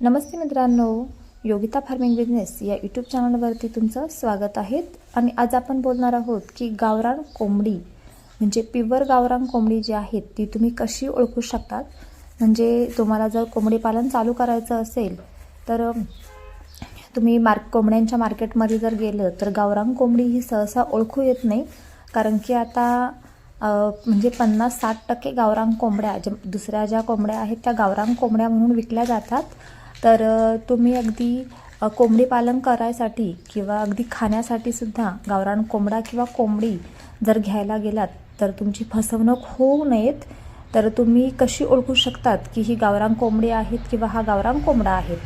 नमस्ते मित्रांनो Yogita farming business या YouTube चॅनलवरती तुमचं स्वागत आहे. आणि आज आपण बोलणार आहोत की गावरान कोंबडी म्हणजे प्युअर गावरान कोंबडी जी आहेत ती तुम्ही कशी ओळखू शकतात? म्हणजे तुम्हाला जर कोंबडी पालन चालू करायचं असेल तर तुम्ही मार्क कोंबड्यांच्या मार्केटमध्ये जर गेलं तर गावरान कोंबडी ही सहसा ओळखू येत नाही. कारण की आता म्हणजे पन्नास साठ टक्के गावरान कोंबड्या ज्या दुसऱ्या ज्या कोंबड्या आहेत त्या गावरान कोंबड्या म्हणून विकल्या जातात. तर तुम्ही अगदी कोंबडी पालन करायसाठी किंवा अगदी खाण्यासाठी सुद्धा गावरान कोंबडा किंवा कोंबडी जर घ्यायला गेलात तर तुमची फसवणूक होऊ नयेत. तर तुम्ही कशी ओळखू शकतात की ही गावरान कोंबडी आहेत किंवा हा गावरान कोंबडा आहेत?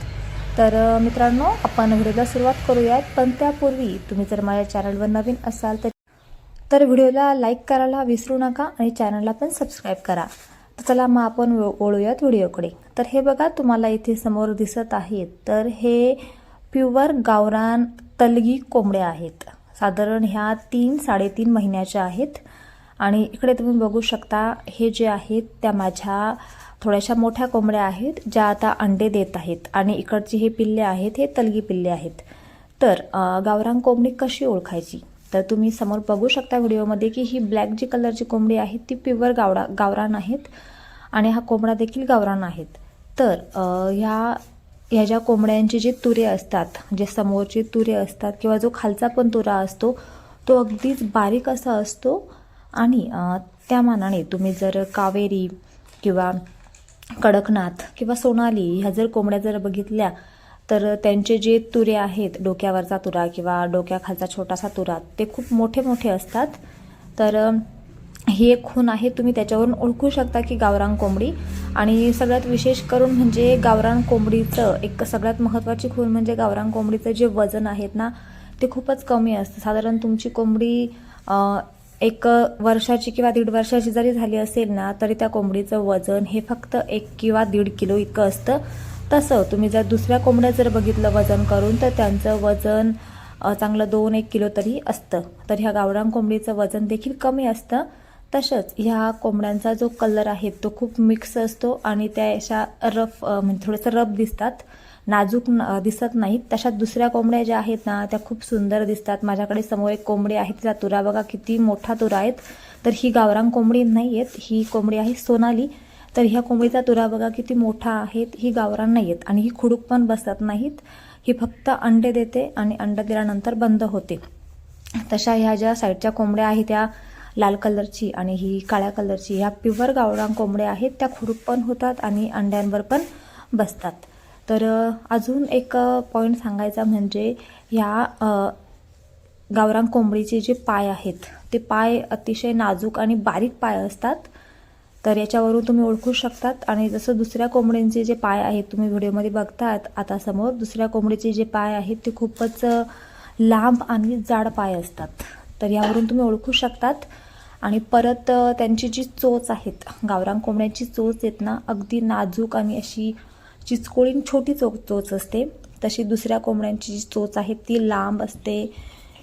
तर मित्रांनो आपण व्हिडिओला सुरुवात करूयात पण त्यापूर्वी तुम्ही जर माझ्या चॅनलवर नवीन असाल तर तर व्हिडिओला लाईक करायला विसरू नका आणि चॅनलला पण सबस्क्राईब करा. तर चला मग आपण वो- वळूयात व्हिडिओकडे. तर हे बघा तुम्हाला इथे समोर दिसत आहेत. तर हे प्युअर गावरान तलगी कोंबड्या आहेत. साधारण ह्या तीन साडेतीन महिन्याच्या आहेत. आणि इकडे तुम्ही बघू शकता हे जे आहेत त्या माझ्या थोड्याशा मोठ्या कोंबड्या आहेत ज्या आता अंडे देत आहेत. आणि इकडची हे पिल्ले आहेत हे तलगी पिल्ले आहेत. तर गावरान कोंबडी कशी ओळखायची? तर तुम्ही समोर बघू शकता व्हिडिओमध्ये की ही ब्लॅक जी कलरची कोंबडी आहे ती प्युअर गावडा गावरान आहेत आणि हा कोंबडा देखील गावरान आहेत. तर ह्या ह्या ज्या कोंबड्यांचे जे तुरे असतात जे समोरचे तुरे असतात किंवा जो खालचा पण तुरा असतो तो अगदीच बारीक असा असतो आणि त्या मानाने तुम्ही जर कावेरी किंवा कडकनाथ किंवा सोनाली ह्या जर कोंबड्या जर बघितल्या तर त्यांचे जे तुरे आहेत डोक्यावरचा तुरा किंवा डोक्याखालचा छोटासा तुरा ते खूप मोठे मोठे असतात. तर ही एक खून आहे. तुम्ही त्याच्यावरून ओळखू शकता की गावरान कोंबडी. आणि सगळ्यात विशेष करून म्हणजे गावरान कोंबडीचं एक सगळ्यात महत्त्वाची खून म्हणजे गावरान कोंबडीचं जे वजन आहेत ना ते खूपच कमी असतं. साधारण तुमची कोंबडी एक वर्षाची किंवा दीड वर्षाची जरी झाली असेल ना तरी त्या कोंबडीचं वजन हे फक्त एक किंवा दीड किलो इतकं असतं. तसं तुम्ही जर दुसऱ्या कोंबड्या जर बघितलं वजन करून तर त्यांचं वजन चांगलं दोन एक किलो तरी असतं. तर ह्या गावरान कोंबडीचं वजन देखील कमी असतं. तसंच ह्या कोंबड्यांचा जो कलर आहे तो खूप मिक्स असतो आणि त्या अशा रफ म्हणजे थोडंसं रफ दिसतात. नाजूक न- दिसत नाहीत. तशा दुसऱ्या कोंबड्या ज्या आहेत ना त्या खूप सुंदर दिसतात. माझ्याकडे समोर एक कोंबडी आहे तिचा तुरा बघा किती मोठा तुरा आहेत तर ही गावरान कोंबडी नाही आहेत ही कोंबडी आहे सोनाली. तर ह्या कोंबडीचा तुरा बघा किती मोठा आहेत ही गावरान नाही आहेत आणि ही खुडूक पण बसत नाहीत. ही फक्त अंडे देते आणि अंडे दिल्यानंतर बंद होते. तशा ह्या ज्या साईडच्या कोंबड्या आहेत त्या लाल कलरची आणि ही काळ्या कलरची ह्या प्युअर गावरान कोंबड्या आहेत त्या खुडूक पण होतात आणि अंड्यांवर पण बसतात. तर अजून एक पॉईंट सांगायचा म्हणजे ह्या गावरान कोंबडीचे जे पाय आहेत ते पाय अतिशय नाजूक आणि बारीक पाय असतात. तर याच्यावरून तुम्ही ओळखू शकतात. आणि जसं दुसऱ्या कोंबड्यांचे जे पाय आहेत तुम्ही व्हिडिओमध्ये बघतात आता समोर दुसऱ्या कोंबडीचे जे पाय आहेत ते खूपच लांब आणि जाड पाय असतात. तर यावरून तुम्ही ओळखू शकतात. आणि परत त्यांची जी चोच आहेत गावरान कोंबड्यांची चोच आहेत ना अगदी नाजूक आणि अशी चिचकोळीन छोटी चो चोच असते. तशी दुसऱ्या कोंबड्यांची जी चोच आहे ती लांब असते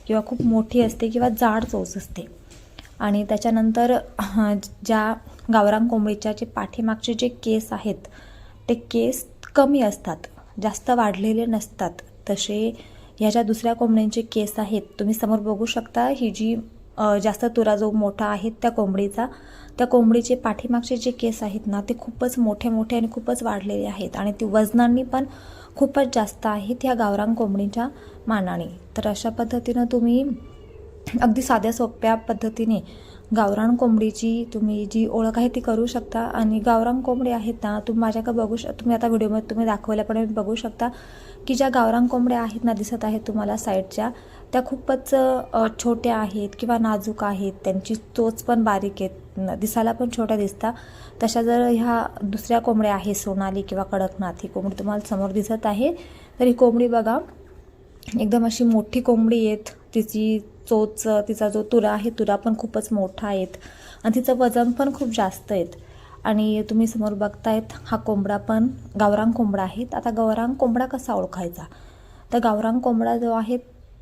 किंवा खूप मोठी असते किंवा जाड चोच असते. आणि त्याच्यानंतर ज्या गावरान कोंबडीच्या जे पाठीमागचे जे केस आहेत ते केस कमी असतात जास्त वाढलेले नसतात. तसे ह्या ज्या दुसऱ्या कोंबड्यांचे केस आहेत तुम्ही समोर बघू शकता ही जी जास्त तुरा जो मोठा आहे त्या कोंबडीचा त्या कोंबडीचे पाठीमागचे जे केस आहेत ना ते खूपच मोठे मोठे आणि खूपच वाढलेले आहेत. आणि ते वजनांनी पण खूपच जास्त आहेत ह्या गावरान कोंबडीच्या मानाने. तर अशा पद्धतीनं तुम्ही अगदी साध्या सोप्या पद्धतीने गावरान कोंबडीची तुम्ही जी ओळख आहे ती करू शकता. आणि गावरान कोंबडी आहेत ना तुम्ही माझ्याकडे बघू शक तुम्ही आता व्हिडिओमध्ये तुम्ही दाखवल्याप्रमाणे बघू शकता की ज्या गावरान कोंबड्या आहेत ना दिसत आहेत तुम्हाला साईडच्या त्या खूपच छोट्या आहेत किंवा नाजूक आहेत. त्यांची चोच पण बारीक आहेत. न- दिसायला पण छोट्या दिसतात तशा जर ह्या दुसऱ्या कोंबड्या आहेत सोनाली किंवा कडकनाथ ही कोंबडी तुम्हाला समोर दिसत आहे. तर ही कोंबडी बघा एकदम अशी मोठी कोंबडी आहेत. तिची चोच तिचा जो तुरा आहे तुरा पण खूपच मोठा आहेत. आणि तिचं वजन पण खूप जास्त आहेत. आणि तुम्ही समोर बघतायत हा कोंबडा पण गावरांग कोंबडा आहेत आता गावरांग कोंबडा कसा ओळखायचा? तर गावरांग कोंबडा जो आहे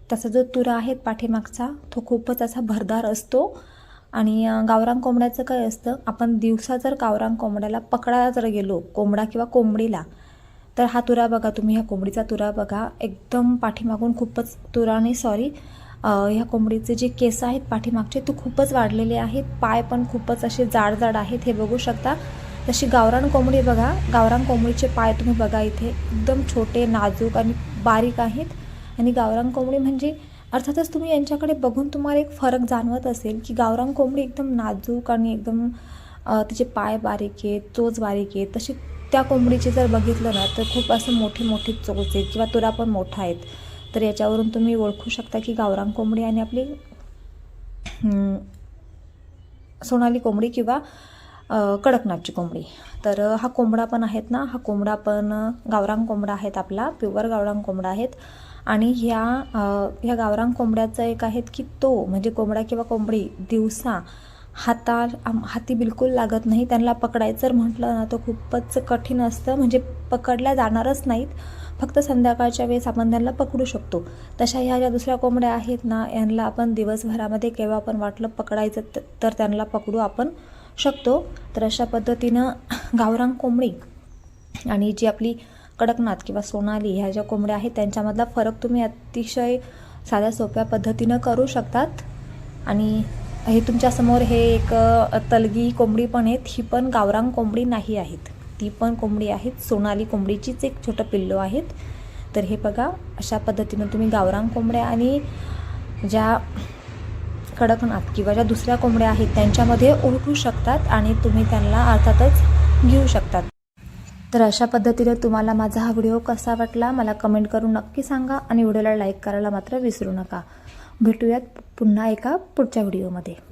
त्याचा जो तुरा आहे पाठीमागचा तो खूपच असा भरदार असतो. आणि गावरांग कोंबड्याचं काय असतं आपण दिवसा जर गावरांग कोंबड्याला पकडायला जर गेलो कोंबडा किंवा कोंबडीला तर हा तुरा बघा तुम्ही ह्या कोंबडीचा तुरा बघा. एकदम पाठीमागून खूपच तुराने सॉरी ह्या कोंबडीचे जे केस आहेत पाठीमागचे ते खूपच वाढलेले आहेत. पाय पण खूपच असे जाड जाड आहेत हे बघू शकता. तशी गावरान कोंबडी बघा. गावरान कोंबडीचे पाय तुम्ही बघा इथे. एकदम छोटे नाजूक आणि बारीक आहेत. आणि गावरान कोंबडी म्हणजे अर्थातच तुम्ही यांच्याकडे बघून तुम्हाला एक फरक जाणवत असेल की गावरान कोंबडी एकदम नाजूक आणि एकदम तिचे पाय बारीक आहेत चोच बारीक आहेत तशी त्या कोंबडीचे जर बघितलं ना तर खूप असं मोठे मोठे चोच आहेत किंवा तुरा पण मोठा आहेत. तर याच्यावरून तुम्ही ओळखू शकता की गावरान कोंबडी आणि आपली सोनाली कोंबडी किंवा कडकनाथची कोंबडी. तर हा कोंबडा पण आहेत ना हा कोंबडा पण गावरांग गावरान कोंबडा आहेत आपला प्युअर गावरान कोंबडा आहेत. आणि ह्या ह्या गावरान कोंबड्याचं एक आहेत की तो म्हणजे कोंबडा किंवा कोंबडी दिवसा हाता आम- हाती बिलकुल लागत नाही. त्यांना पकडायचं जर म्हटलं ना तर खूपच कठीण असतं. म्हणजे पकडल्या जाणारच नाहीत. फक्त संध्याकाळच्या वेळेस आपण त्यांना पकडू शकतो. तशा ह्या ज्या दुसऱ्या कोंबड्या आहेत ना यांना आपण दिवसभरामध्ये केव्हा पण वाटलं पकडायचं तर त्यांना पकडू आपण शकतो. तर अशा पद्धतीनं गावरांग कोंबडी आणि जी आपली कडकनाथ किंवा सोनाली ह्या ज्या कोंबड्या आहेत त्यांच्यामधला फरक तुम्ही अतिशय साध्या सोप्या पद्धतीनं करू शकतात. आणि हे तुमच्यासमोर हे एक तलगी कोंबडी पण आहेत. ही पण गावरांग कोंबडी नाही आहेत. ती पण कोंबडी आहेत. सोनाली कोंबडीचीच एक छोटं पिल्लो आहेत. तर हे बघा अशा पद्धतीनं तुम्ही गावरांग कोंबड्या आणि ज्या कडकनाथ किंवा ज्या दुसऱ्या कोंबड्या आहेत त्यांच्यामध्ये ओळखू शकतात आणि तुम्ही त्यांना अर्थातच घेऊ शकतात. तर अशा पद्धतीने तुम्हाला माझा हा व्हिडिओ कसा वाटला मला कमेंट करून नक्की सांगा आणि व्हिडिओला लाईक करायला मात्र विसरू नका. भेटूयात पुन्हा एका पुढच्या व्हिडिओमध्ये.